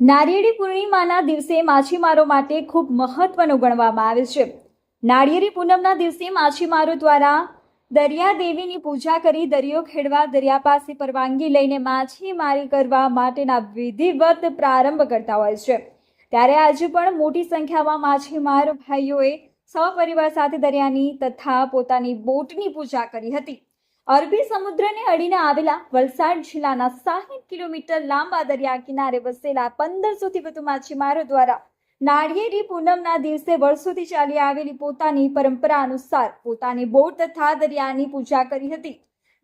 નારિયેળી પૂર્ણિમાના દિવસે માછીમારો માટે ખૂબ મહત્વનું ગણવામાં આવે છે. નાળિયેરી પૂનમના દિવસે માછીમારો દ્વારા દરિયા દેવીની પૂજા કરી દરિયો ખેડવા, દરિયા પાસે પરવાનગી લઈને માછીમારી કરવા માટેના વિધિવત પ્રારંભ કરતા હોય છે. ત્યારે આજે પણ મોટી સંખ્યામાં માછીમાર ભાઈઓએ સપરિવાર સાથે દરિયાની તથા પોતાની બોટની પૂજા કરી હતી. અરબી સમુદ્રને અડીને આવેલા વલસાડ જિલ્લાના સાહીઠ કિલોમીટર લાંબા દરિયા કિનારે વસેલા પંદરસોથી વધુ માછીમારો દ્વારા નાળિયેરી પૂનમના દિવસે વર્ષોથી ચાલી આવેલી પોતાની પરંપરા અનુસાર પોતાની બોટ તથા દરિયાની પૂજા કરી હતી.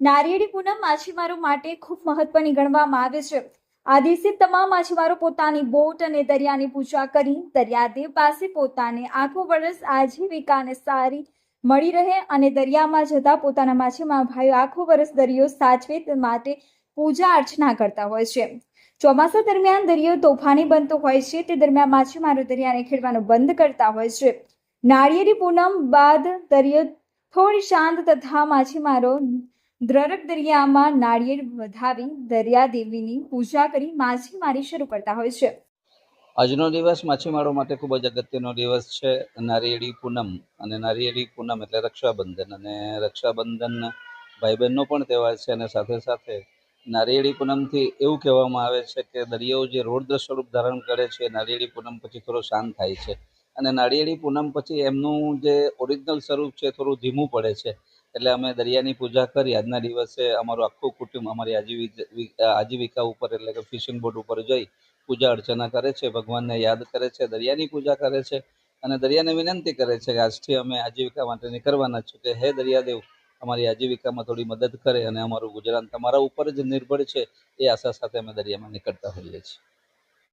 નાળિયેરી પૂનમ માછીમારો માટે ખૂબ મહત્વની ગણવામાં આવે છે. આ દિવસે તમામ માછીમારો પોતાની બોટ અને દરિયાની પૂજા કરી દરિયાદેવ પાસે પોતાને આખું વર્ષ આજીવિકાને સારી મળી રહે અને દરિયામાં જતા પોતાના માછીમાર ભાઈઓ આખો વર્ષ દરિયો સાચવે માટે પૂજા અર્ચના કરતા હોય છે. ચોમાસા દરમિયાન દરિયો તોફાની બનતો હોય છે, તે દરમિયાન માછીમારો દરિયાને ખેડવાનું બંધ કરતા હોય છે. નાળિયેરી પૂનમ બાદ દરિયો થોડી શાંત તથા માછીમારો દ્રરક દરિયામાં નાળિયેર વધાવી દરિયા દેવીની પૂજા કરી માછીમારી શરૂ કરતા હોય છે. આજનો દિવસ માછીમારો માટે ખૂબ જ અગત્યનો દિવસ છે. નારિયેળી પૂનમ અને નારિયેળી પૂનમ એટલે રક્ષાબંધન અને રક્ષાબંધન ભાઈ બહેનનો પણ તહેવાર છે અને સાથે સાથે નારિયેળી પૂનમથી એવું કહેવામાં આવે છે કે દરિયો જે રૌદ્ર સ્વરૂપ ધારણ કરે છે, નારિયેળી પૂનમ પછી થોડો શાંત થાય છે અને નારિયેળી પૂનમ પછી એમનું જે ઓરિજિનલ સ્વરૂપ છે થોડું ધીમું પડે છે. એટલે અમે દરિયાની પૂજા કરી આજના દિવસે અમારું આખું કુટુંબ અમારી આજીવિ, આજીવિકા ઉપર એટલે કે ફિશિંગ બોટ ઉપર જઈ પૂજા અર્ચના કરે છે, ભગવાનને યાદ કરે છે, દરિયાની પૂજા કરે છે અને દરિયાને વિનંતી કરે છે કે આજથી અમે આજીવિકા માટે નીકળવાના છું કે હે દરિયાદેવ, અમારી આજીવિકામાં થોડી મદદ કરે અને અમારું ગુજરાન તમારા ઉપર જ નિર્ભર છે એ આશા સાથે અમે દરિયામાં નીકળતા હોઈએ છીએ.